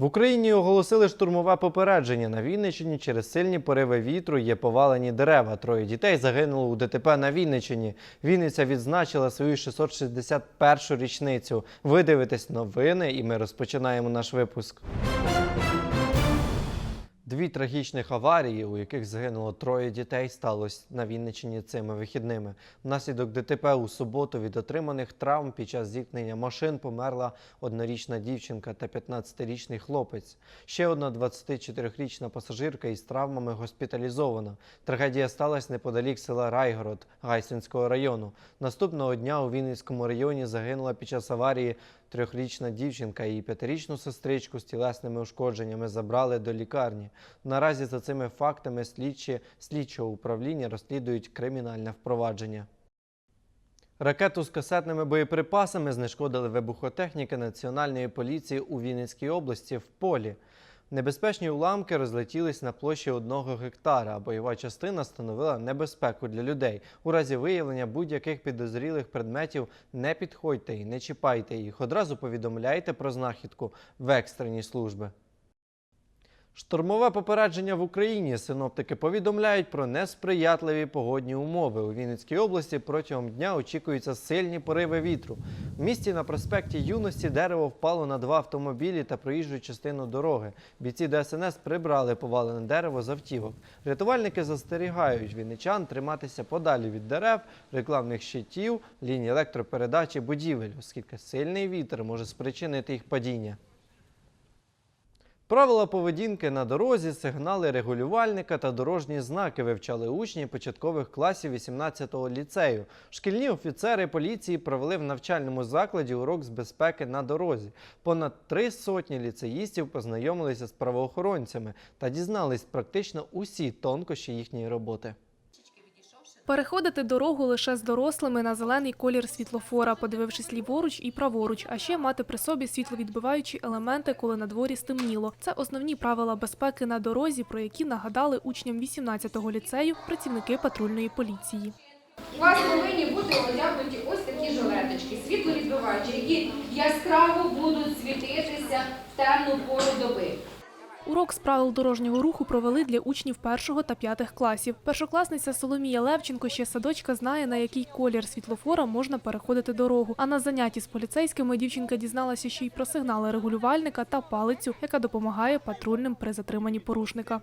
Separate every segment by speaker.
Speaker 1: В Україні оголосили штурмове попередження. На Вінниччині через сильні пориви вітру є повалені дерева. Троє дітей загинуло у ДТП на Вінниччині. Вінниця відзначила свою 661 річницю. Ви дивитесь новини, і ми розпочинаємо наш випуск. Дві трагічних аварії, у яких загинуло троє дітей, сталося на Вінниччині цими вихідними. Внаслідок ДТП у суботу від отриманих травм під час зіткнення машин померла однорічна дівчинка та 15-річний хлопець. Ще одна 24-річна пасажирка із травмами госпіталізована. Трагедія сталася неподалік села Райгород Гайсинського району. Наступного дня у Вінницькому районі загинула під час аварії трьохрічна дівчинка. Її п'ятирічну сестричку з тілесними ушкодженнями забрали до лікарні. Наразі за цими фактами слідчі слідчого управління розслідують кримінальне впровадження. Ракету з касетними боєприпасами знешкодили вибухотехніки Національної поліції у Вінницькій області в полі. Небезпечні уламки розлетілись на площі одного гектара, а бойова частина становила небезпеку для людей. У разі виявлення будь-яких підозрілих предметів не підходьте і не чіпайте їх. Одразу повідомляйте про знахідку в екстрені служби. Штормове попередження в Україні. Синоптики повідомляють про несприятливі погодні умови. У Вінницькій області протягом дня очікуються сильні пориви вітру. В місті на проспекті Юності дерево впало на два автомобілі та проїжджу частину дороги. Бійці ДСНС прибрали повалене дерево з автівок. Рятувальники застерігають вінничан триматися подалі від дерев, рекламних щитів, ліній електропередачі, будівель, оскільки сильний вітер може спричинити їх падіння. Правила поведінки на дорозі, сигнали регулювальника та дорожні знаки вивчали учні початкових класів 18-го ліцею. Шкільні офіцери поліції провели в навчальному закладі урок з безпеки на дорозі. Понад три сотні ліцеїстів познайомилися з правоохоронцями та дізнались практично усі тонкощі їхньої роботи.
Speaker 2: Переходити дорогу лише з дорослими на зелений колір світлофора, подивившись ліворуч і праворуч, а ще мати при собі світловідбиваючі елементи, коли на дворі стемніло. Це основні правила безпеки на дорозі, про які нагадали учням 18-го ліцею працівники патрульної поліції.
Speaker 3: У вас повинні бути одягнуті ось такі жилеточки, світловідбиваючі, які яскраво будуть світитися в темну пору доби.
Speaker 2: Урок з правил дорожнього руху провели для учнів першого та п'ятих класів. Першокласниця Соломія Левченко ще садочка знає, на який колір світлофора можна переходити дорогу. А на занятті з поліцейськими дівчинка дізналася ще й про сигнали регулювальника та палицю, яка допомагає патрульним при затриманні порушника.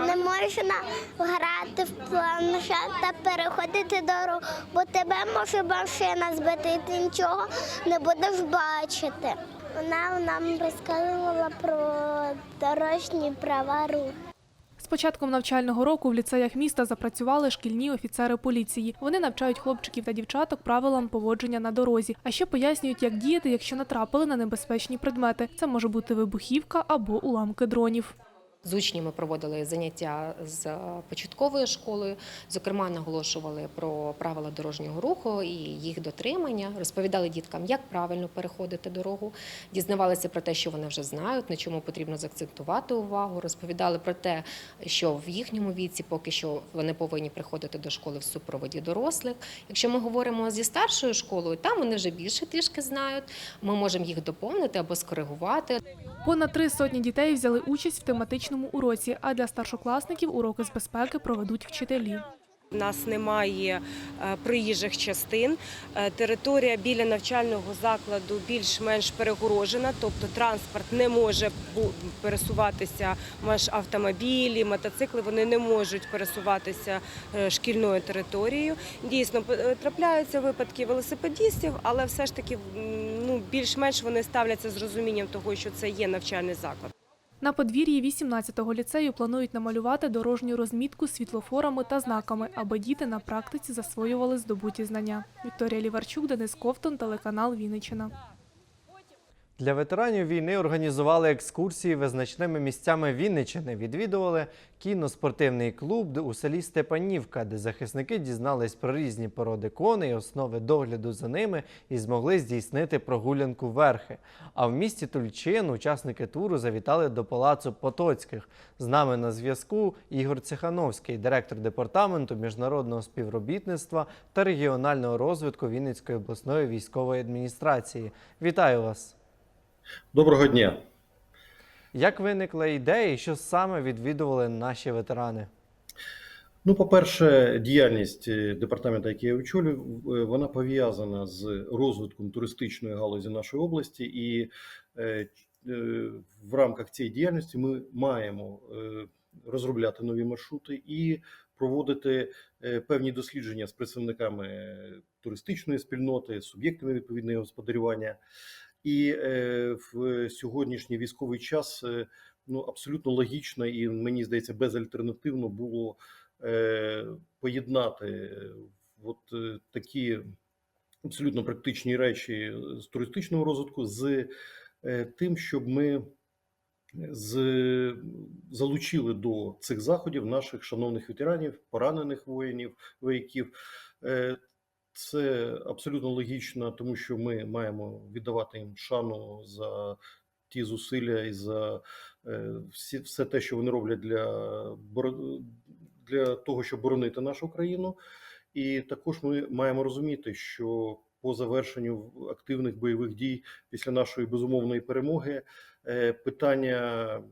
Speaker 4: Не можна грати в планшет та переходити дорогу, бо тебе може машина збити, і ти нічого не будеш бачити. Вона нам розказувала про дорожні права руху.
Speaker 2: З початком навчального року в ліцеях міста запрацювали шкільні офіцери поліції. Вони навчають хлопчиків та дівчаток правилам поводження на дорозі, а ще пояснюють, як діяти, якщо натрапили на небезпечні предмети. Це може бути вибухівка або уламки дронів.
Speaker 5: З учнями проводили заняття з початковою школою. Зокрема, наголошували про правила дорожнього руху і їх дотримання. Розповідали діткам, як правильно переходити дорогу. Дізнавалися про те, що вони вже знають, на чому потрібно заакцентувати увагу. Розповідали про те, що в їхньому віці поки що вони повинні приходити до школи в супроводі дорослих. Якщо ми говоримо зі старшою школою, там вони вже більше трішки знають. Ми можемо їх доповнити або скоригувати.
Speaker 2: Понад три сотні дітей взяли участь в тематичному уроці, а для старшокласників уроки з безпеки проведуть вчителі.
Speaker 6: У нас немає е, проїжджих частин. Е, Територія біля навчального закладу більш-менш перегорожена, тобто транспорт не може пересуватися, маш автомобілі, мотоцикли, вони не можуть пересуватися е, шкільною територією. Дійсно, трапляються випадки велосипедістів, але все ж таки ну, більш-менш вони ставляться з розумінням того, що це є навчальний заклад.
Speaker 2: На подвір'ї 18-го ліцею планують намалювати дорожню розмітку світлофорами та знаками, аби діти на практиці засвоювали здобуті знання. Вікторія Ліварчук, Денис Ковтон, телеканал Вінниччина.
Speaker 1: Для ветеранів війни організували екскурсії визначними місцями Вінничини. Відвідували кіноспортивний клуб у селі Степанівка, де захисники дізнались про різні породи коней, основи догляду за ними і змогли здійснити прогулянку верхи. А в місті Тульчин учасники туру завітали до палацу Потоцьких. З нами на зв'язку Ігор Цехановський, директор департаменту міжнародного співробітництва та регіонального розвитку Вінницької обласної військової адміністрації. Вітаю вас!
Speaker 7: Доброго дня.
Speaker 1: Як виникла ідея і що саме відвідували наші ветерани?
Speaker 7: Ну, по-перше, діяльність е, департаменту, який я очолюю, е, вона пов'язана з розвитком туристичної галузі нашої області, і е, в рамках цієї діяльності ми маємо розробляти нові маршрути і проводити певні дослідження з представниками туристичної спільноти, суб'єктами відповідного господарювання. І е, в сьогоднішній військовий час е, ну абсолютно логічно і мені здається безальтернативно було е, поєднати от такі абсолютно практичні речі з туристичного розвитку з тим, щоб ми з, залучили до цих заходів наших шановних ветеранів, поранених воїнів, вояків. Це абсолютно логічно, тому що ми маємо віддавати їм шану за ті зусилля і за е, всі, все те, що вони роблять для, для того, щоб боронити нашу країну. І також ми маємо розуміти, що по завершенню активних бойових дій після нашої безумовної перемоги е, питання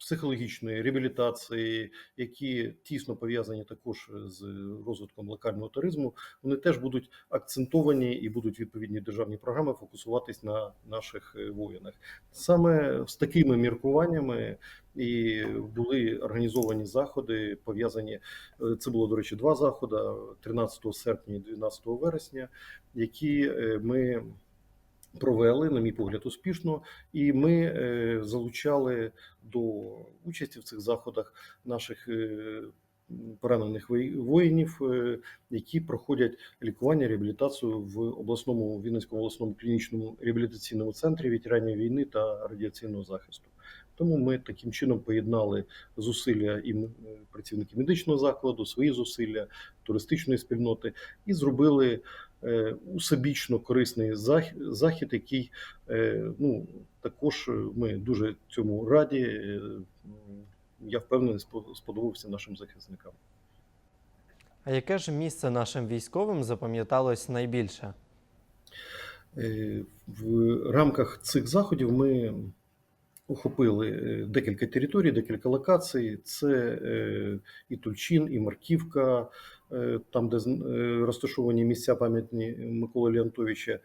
Speaker 7: психологічної реабілітації, які тісно пов'язані також з розвитком локального туризму, вони теж будуть акцентовані і будуть відповідні державні програми фокусуватись на наших е, воїнах. Саме з такими міркуваннями і були організовані заходи, пов'язані. е, Це було, до речі, два заходи 13 серпня і 12 вересня, які е, ми провели, на мій погляд, успішно, і ми е, залучали до участі в цих заходах наших е, поранених воїнів, е, які проходять лікування, реабілітацію в обласному Вінницькому обласному клінічному реабілітаційному центрі ветеранів війни та радіаційного захисту. Тому ми таким чином поєднали зусилля і працівників медичного закладу, свої зусилля туристичної спільноти і зробили е, усебічно корисний захід, який е, ну також е, ми дуже цьому раді. Я впевнений, спо- сподобався нашим захисникам.
Speaker 1: А яке ж місце нашим військовим запам'яталось найбільше?
Speaker 7: В рамках цих заходів ми охопили е, декілька територій, декілька локацій. Це е, і Тульчин, і Марківка, е, там, де розташовані місця пам'ятні Миколи Леонтовича,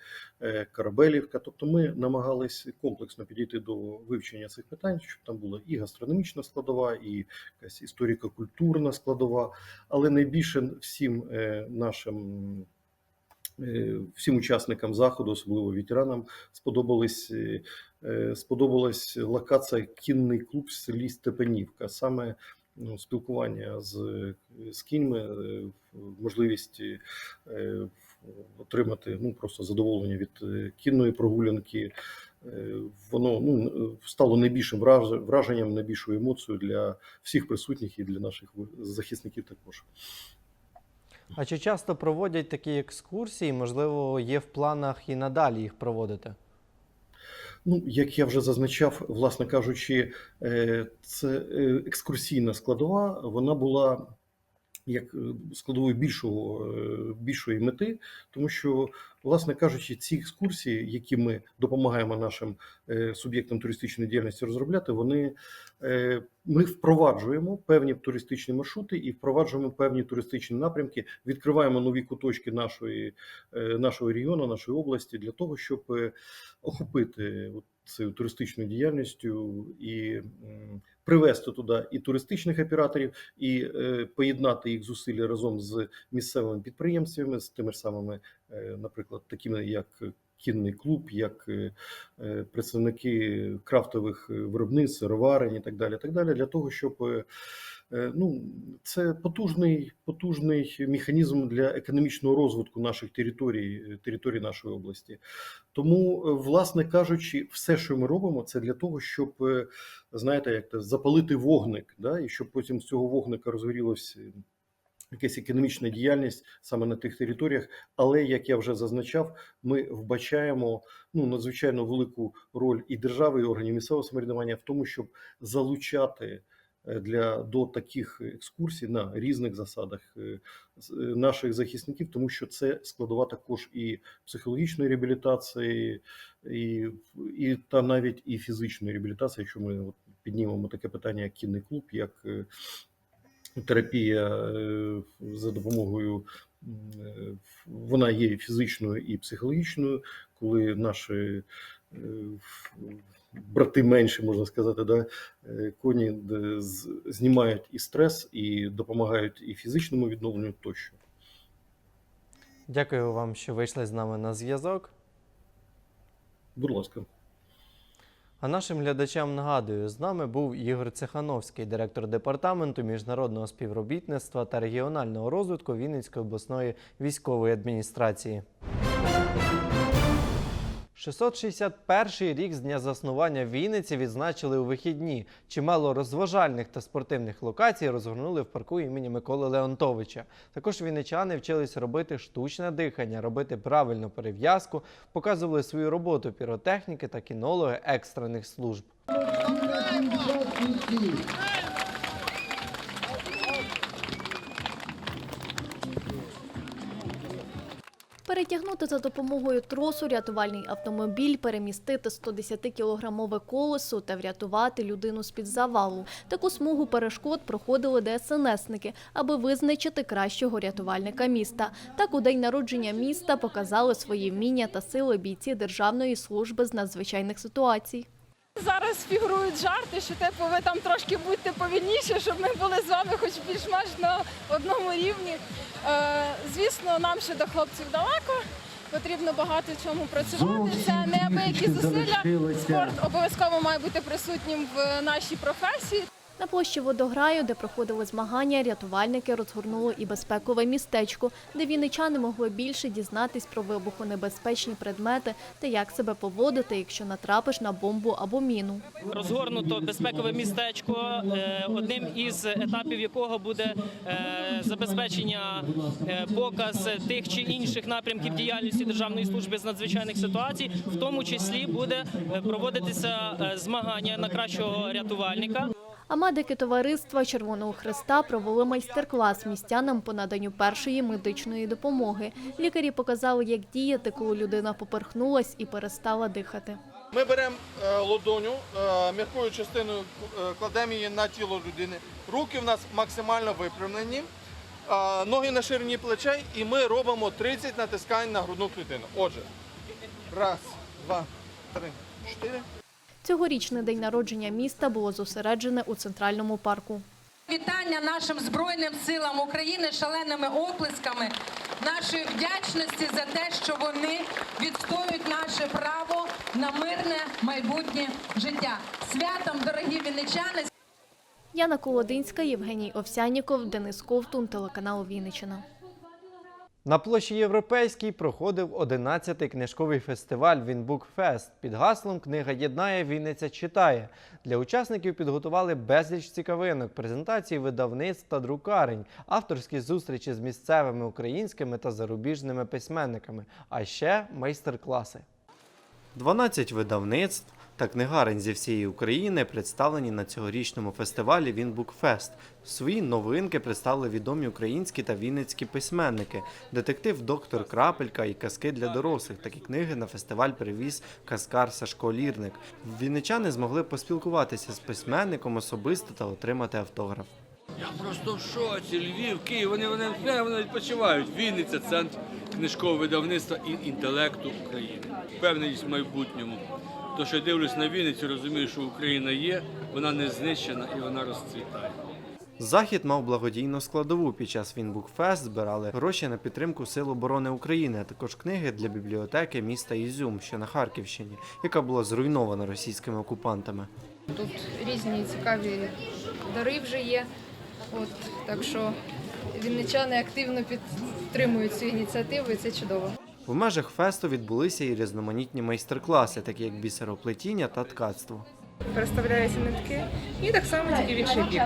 Speaker 7: Карабелівка. Тобто ми намагались комплексно підійти до вивчення цих питань, щоб там була і гастрономічна складова, і якась історико-культурна складова, але найбільше всім нашим. Е, Всім учасникам заходу, особливо ветеранам, сподобались е, е, сподобалась локація кінний клуб в селі Степанівка. Саме ну, спілкування з, з кіньми, можливість отримати ну, просто задоволення від кінної прогулянки. Воно ну, стало найбільшим враженням, найбільшою емоцією для всіх присутніх і для наших захисників також.
Speaker 1: А чи часто проводять такі екскурсії? Можливо, є в планах і надалі їх проводити?
Speaker 7: Ну, як я вже зазначав, власне кажучи, е, це е, екскурсійна складова, вона була як е, складовою більшого, більшої мети, тому що, власне кажучи, ці екскурсії, які ми допомагаємо нашим суб'єктам туристичної діяльності розробляти, вони ми впроваджуємо певні туристичні маршрути і впроваджуємо певні туристичні напрямки, відкриваємо нові куточки нашої, е, нашого регіону, нашої області для того, щоб е, охопити от цією туристичною діяльністю і привести туди і туристичних операторів, і е, поєднати їх зусилля разом з місцевими підприємствами, з тими ж самими, е, наприклад, такими як кінний клуб, як е, е, представники крафтових е, виробництв, сироварень і так далі, так далі, для того, щоб ну, це потужний, потужний механізм для економічного розвитку наших територій, територій нашої області. Тому, власне кажучи, все, що ми робимо, це для того, щоб знаєте, як то запалити вогник, да, і щоб потім з цього вогника розгорілося якась економічна діяльність саме на тих територіях. Але як я вже зазначав, ми вбачаємо ну надзвичайно велику роль і держави, і органів місцевого самоврядування в тому, щоб залучати е, для до таких екскурсій на різних засадах е, е, наших захисників, тому що це складова також і психологічної реабілітації, і, і та навіть і фізичної реабілітації, якщо ми от піднімемо таке питання, як кінний клуб, як терапія е, за допомогою. е, Вона є фізичною і психологічною, коли наші е, брати менші, можна сказати, да, коні знімають і стрес, і допомагають і фізичному відновленню тощо.
Speaker 1: Дякую вам, що вийшли з нами на зв'язок.
Speaker 7: Будь ласка.
Speaker 1: А нашим глядачам нагадую, з нами був Ігор Цехановський, директор департаменту міжнародного співробітництва та регіонального розвитку Вінницької обласної військової адміністрації. 661-й рік з дня заснування Вінниці відзначили у вихідні. Чимало розважальних та спортивних локацій розгорнули в парку імені Миколи Леонтовича. Також вінничани вчились робити штучне дихання, робити правильну перев'язку, показували свою роботу піротехніки та кінологи екстрених служб.
Speaker 8: Перетягнути за допомогою тросу рятувальний автомобіль, перемістити 110-кілограмове колесо та врятувати людину з-під завалу. Таку смугу перешкод проходили ДСНСники, аби визначити кращого рятувальника міста. Так у день народження міста показали свої вміння та сили бійці Державної служби з надзвичайних ситуацій.
Speaker 9: Зараз фігурують жарти, що типу ви там трошки будьте повільніше, щоб ми були з вами хоч більш-менш на одному рівні. Е, звісно, нам ще до хлопців далеко. Потрібно багато в чому працювати. Це неабиякі зусилля. Спорт обов'язково має бути присутнім в нашій професії.
Speaker 8: На площі водограю, де проходили змагання, рятувальники розгорнули і безпекове містечко, де вінничани могли більше дізнатись про вибухонебезпечні предмети та як себе поводити, якщо натрапиш на бомбу або міну.
Speaker 10: Розгорнуто безпекове містечко, е, одним із етапів якого буде е, забезпечення е, показ тих чи інших напрямків діяльності Державної служби з надзвичайних ситуацій, в тому числі буде проводитися змагання на кращого рятувальника.
Speaker 8: А медики товариства Червоного Христа провели майстер-клас містянам по наданню першої медичної допомоги. Лікарі показали, як діяти, коли людина поперхнулась і перестала дихати.
Speaker 11: Ми беремо е, ладоню, е, м'якою частиною е, кладемо її на тіло людини. Руки в нас максимально випрямлені, ноги на ширині плечей, і ми робимо 30 натискань на грудну клітину. Отже, раз, два, три, чотири.
Speaker 8: Цьогорічний день народження міста було зосереджене у центральному парку.
Speaker 12: Вітання нашим Збройним силам України шаленими оплесками, нашої вдячності за те, що вони відстоюють наше право на мирне майбутнє життя. Святом, дорогі вінничани!
Speaker 8: Яна Колодинська, Євгеній Овсяніков, Денис Ковтун, телеканал Вінниччина.
Speaker 1: На площі Європейській проходив 11-й книжковий фестиваль Вінбукфест під гаслом Книга єднає, Вінниця читає. Для учасників підготували безліч цікавинок, презентації видавництв та друкарень, авторські зустрічі з місцевими українськими та зарубіжними письменниками, а ще майстер-класи. 12 видавництв та книгарень зі всієї України представлені на цьогорічному фестивалі Вінбукфест. Свої новинки представили відомі українські та вінницькі письменники, детектив доктор Крапелька і казки для дорослих. Такі книги на фестиваль привіз казкар Сашко Лірник. Вінничани змогли поспілкуватися з письменником особисто та отримати автограф.
Speaker 13: Я просто в шоці. Львів, Київ, вони, вони, вони, відпочивають. Вінниця, центр книжкового видавництва і інтелекту України. Впевненість в майбутньому. То, що я дивлюсь на Вінницю, розумію, що Україна є, вона не знищена і вона розцвітає.
Speaker 1: Захід мав благодійну складову. Під час Вінбукфест збирали гроші на підтримку Сил оборони України, а також книги для бібліотеки міста Ізюм, що на Харківщині, яка була зруйнована російськими окупантами.
Speaker 3: Тут різні цікаві дари вже є. От, так що вінничани активно підтримують цю ініціативу, і це чудово.
Speaker 1: В межах фесту відбулися і різноманітні майстер-класи, такі як бісероплетіння та ткацтво.
Speaker 9: Переставляються нитки і так само тільки в інший бік.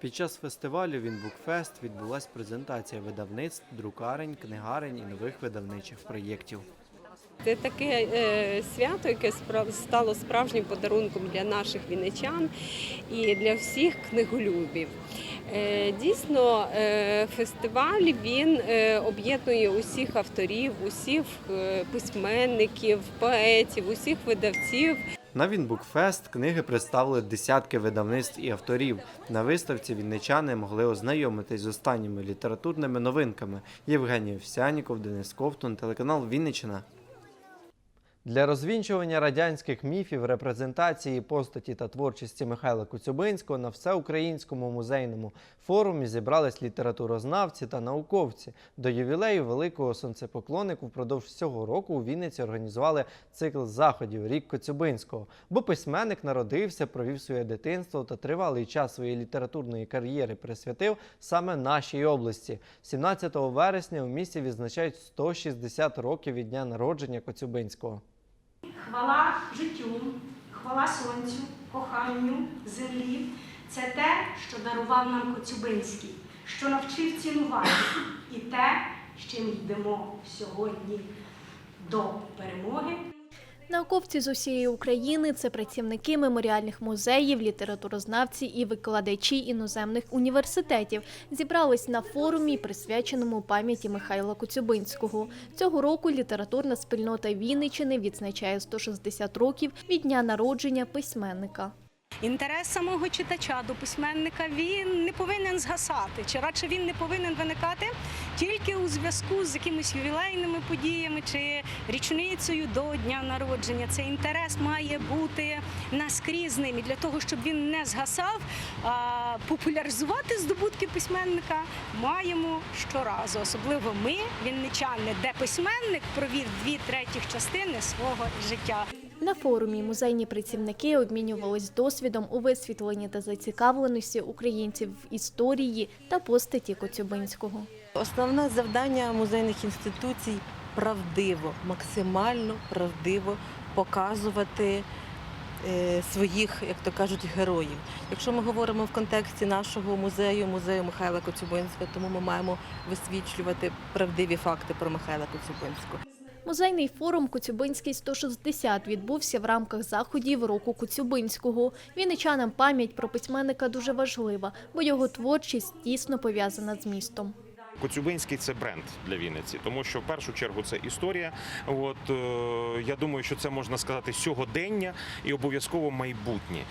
Speaker 1: Під час фестивалю Вінбукфест відбулася презентація видавництв, друкарень, книгарень і нових видавничих проєктів.
Speaker 14: Це таке е, свято, яке стало справжнім подарунком для наших вінничан і для всіх книголюбів. Е, Дійсно, е, фестиваль він е, об'єднує усіх авторів, усіх письменників, поетів, усіх видавців.
Speaker 1: На Вінбукфест книги представили десятки видавництв і авторів. На виставці вінничани могли ознайомитись з останніми літературними новинками. Євгеній Овсяніков, Денис Ковтун, телеканал Вінниччина. Для розвінчування радянських міфів, репрезентації постаті та творчості Михайла Коцюбинського на всеукраїнському музейному форумі зібрались літературознавці та науковці. До ювілею великого сонцепоклоннику впродовж всього року у Вінниці організували цикл заходів Рік Коцюбинського, бо письменник народився, провів своє дитинство та тривалий час своєї літературної кар'єри присвятив саме нашій області. 17 вересня у місті відзначають 160 років від дня народження Коцюбинського.
Speaker 15: Хвала життю, хвала сонцю, коханню, землі це те, що дарував нам Коцюбинський, що навчив цінувати, і те, з чим йдемо сьогодні до перемоги.
Speaker 8: Науковці з усієї України це працівники меморіальних музеїв, літературознавці і викладачі іноземних університетів. Зібрались на форумі, присвяченому пам'яті Михайла Коцюбинського. Цього року літературна спільнота Вінничини відзначає 160 років від дня народження письменника.
Speaker 15: Інтерес самого читача до письменника він не повинен згасати, чи радше він не повинен виникати тільки у зв'язку з якимись ювілейними подіями чи річницею до дня народження. Цей інтерес має бути наскрізним і для того, щоб він не згасав, популяризувати здобутки письменника маємо щоразу, особливо ми, вінничани, де письменник провів дві третіх частини свого життя.
Speaker 8: На форумі музейні працівники обмінювались досвідом у висвітленні та зацікавленості українців в історії та постаті Коцюбинського.
Speaker 16: Основне завдання музейних інституцій правдиво, максимально правдиво показувати е, своїх, як то кажуть, героїв. Якщо ми говоримо в контексті нашого музею, музею Михайла Коцюбинського, тому ми маємо висвітлювати правдиві факти про Михайла Коцюбинського.
Speaker 8: Музейний форум Коцюбинський 160 відбувся в рамках заходів року Коцюбинського. Вінничанам пам'ять про письменника дуже важлива, бо його творчість тісно пов'язана з містом.
Speaker 17: Коцюбинський це бренд для Вінниці, тому що в першу чергу це історія. От е, я думаю, що це можна сказати сьогодення і обов'язково майбутнє.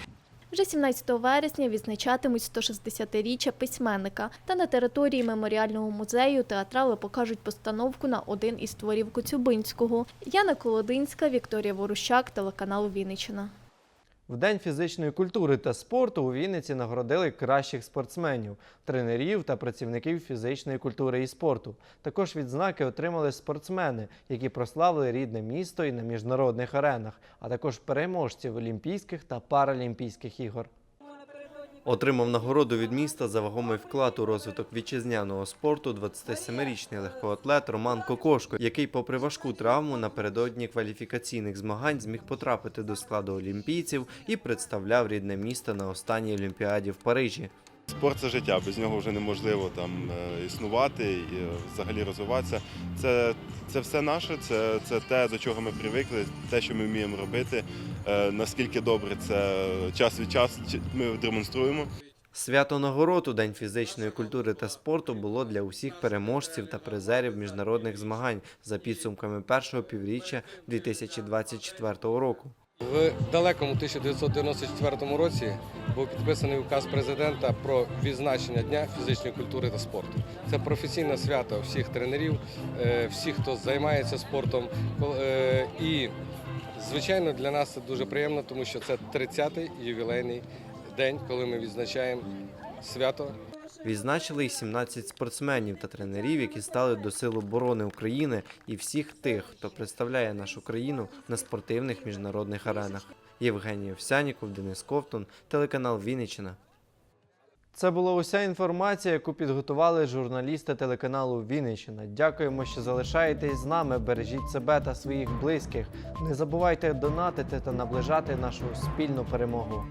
Speaker 8: Вже 17 вересня відзначатимуть 160-річчя письменника. Та на території меморіального музею театрали покажуть постановку на один із творів Коцюбинського. Яна Колодинська, Вікторія Ворущак, телеканал Вінниччина.
Speaker 1: В День фізичної культури та спорту у Вінниці нагородили кращих спортсменів, тренерів та працівників фізичної культури і спорту. Також відзнаки отримали спортсмени, які прославили рідне місто і на міжнародних аренах, а також переможців Олімпійських та Паралімпійських ігор. Отримав нагороду від міста за вагомий вклад у розвиток вітчизняного спорту 27-річний легкоатлет Роман Кокошко, який, попри важку травму, напередодні кваліфікаційних змагань зміг потрапити до складу олімпійців і представляв рідне місто на останній олімпіаді в Парижі.
Speaker 18: Спорт це життя, без нього вже неможливо там е, існувати і е, взагалі розвиватися. Це, це все наше, це, це те, до чого ми привикли, те, що ми вміємо робити. Е, Наскільки добре це час від часу чи- ми демонструємо.
Speaker 1: Свято нагород у День фізичної культури та спорту було для усіх переможців та призерів міжнародних змагань за підсумками першого півріччя 2024 року.
Speaker 19: В далекому 1994 році був підписаний указ президента про відзначення Дня фізичної культури та спорту. Це професійне свято всіх тренерів, е, всіх, хто займається спортом. Е, І, звичайно, для нас це дуже приємно, тому що це 30-й ювілейний день, коли ми відзначаємо свято
Speaker 1: Відзначили й 17 спортсменів та тренерів, які стали до Сил оборони України і всіх тих, хто представляє нашу країну на спортивних міжнародних аренах. Євгеній Овсяніков, Денис Ковтун, телеканал Вінниччина. Це була уся інформація, яку підготували журналісти телеканалу Вінниччина. Дякуємо, що залишаєтесь з нами. Бережіть себе та своїх близьких. Не забувайте донатити та наближати нашу спільну перемогу.